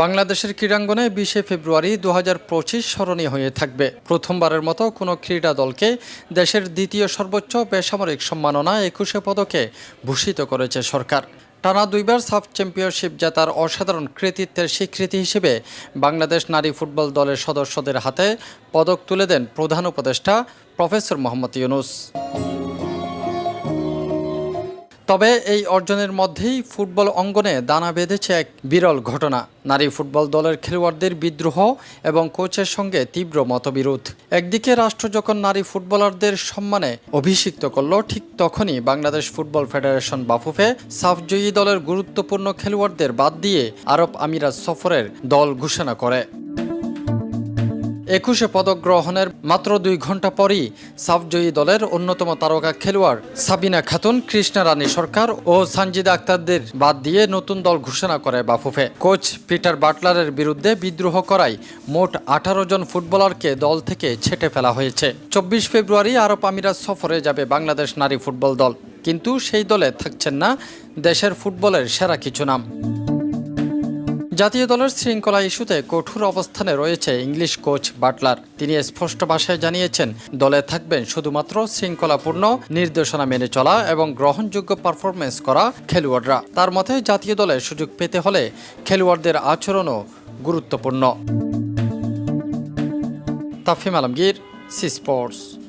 বাংলাদেশের ক্রীড়াঙ্গনে বিশে ফেব্রুয়ারি দু হাজার পঁচিশ স্মরণীয় হয়ে থাকবে। প্রথমবারের মতো কোনো ক্রীড়া দলকে দেশের দ্বিতীয় সর্বোচ্চ বেসামরিক সম্মাননা একুশে পদকে ভূষিত করেছে সরকার। টানা দুইবার সাফ চ্যাম্পিয়নশিপ জেতার অসাধারণ কৃতিত্বের স্বীকৃতি হিসেবে বাংলাদেশ নারী ফুটবল দলের সদস্যদের হাতে পদক তুলে দেন প্রধান উপদেষ্টা প্রফেসর মোহাম্মদ ইউনুস। তবে এই অর্জনের মধ্যেই ফুটবল অঙ্গনে দানা বেঁধেছে এক বিরল ঘটনা। নারী ফুটবল দলের খেলোয়াড়দের বিদ্রোহ এবং কোচের সঙ্গে তীব্র মতবিরোধ। একদিকে রাষ্ট্র যখন নারী ফুটবলারদের সম্মানে অভিষিক্ত করল, ঠিক তখনই বাংলাদেশ ফুটবল ফেডারেশন বাফুফে সাফজয়ী দলের গুরুত্বপূর্ণ খেলোয়াড়দের বাদ দিয়ে আরব আমিরাত সফরের দল ঘোষণা করে। একুশে পদক গ্রহণের মাত্র দুই ঘণ্টা পরই সাফজয়ী দলের অন্যতম তারকা খেলোয়াড় সাবিনা খাতুন, কৃষ্ণা রানী সরকার ও সানজিদা আক্তারদের বাদ দিয়ে নতুন দল ঘোষণা করে বাফুফে। কোচ পিটার বাটলারের বিরুদ্ধে বিদ্রোহ করায় মোট আঠারো জন ফুটবলারকে দল থেকে ছেটে ফেলা হয়েছে। চব্বিশ ফেব্রুয়ারি আরব আমিরাত সফরে যাবে বাংলাদেশ নারী ফুটবল দল। কিন্তু সেই দলে থাকছেন না দেশের ফুটবলের সেরা কিছু নাম। জাতীয় দলের শৃঙ্খলা ইস্যুতে কঠোর অবস্থানে রয়েছে ইংলিশ কোচ বাটলার। তিনি স্পষ্ট ভাষায় জানিয়েছেন, দলে থাকবেন শুধুমাত্র শৃঙ্খলাপূর্ণ, নির্দেশনা মেনে চলা এবং গ্রহণযোগ্য পারফরমেন্স করা খেলোয়াড়রা। তার মতে, জাতীয় দলে সুযোগ পেতে হলে খেলোয়াড়দের আচরণও গুরুত্বপূর্ণ। Tafim Alamgir, C sports.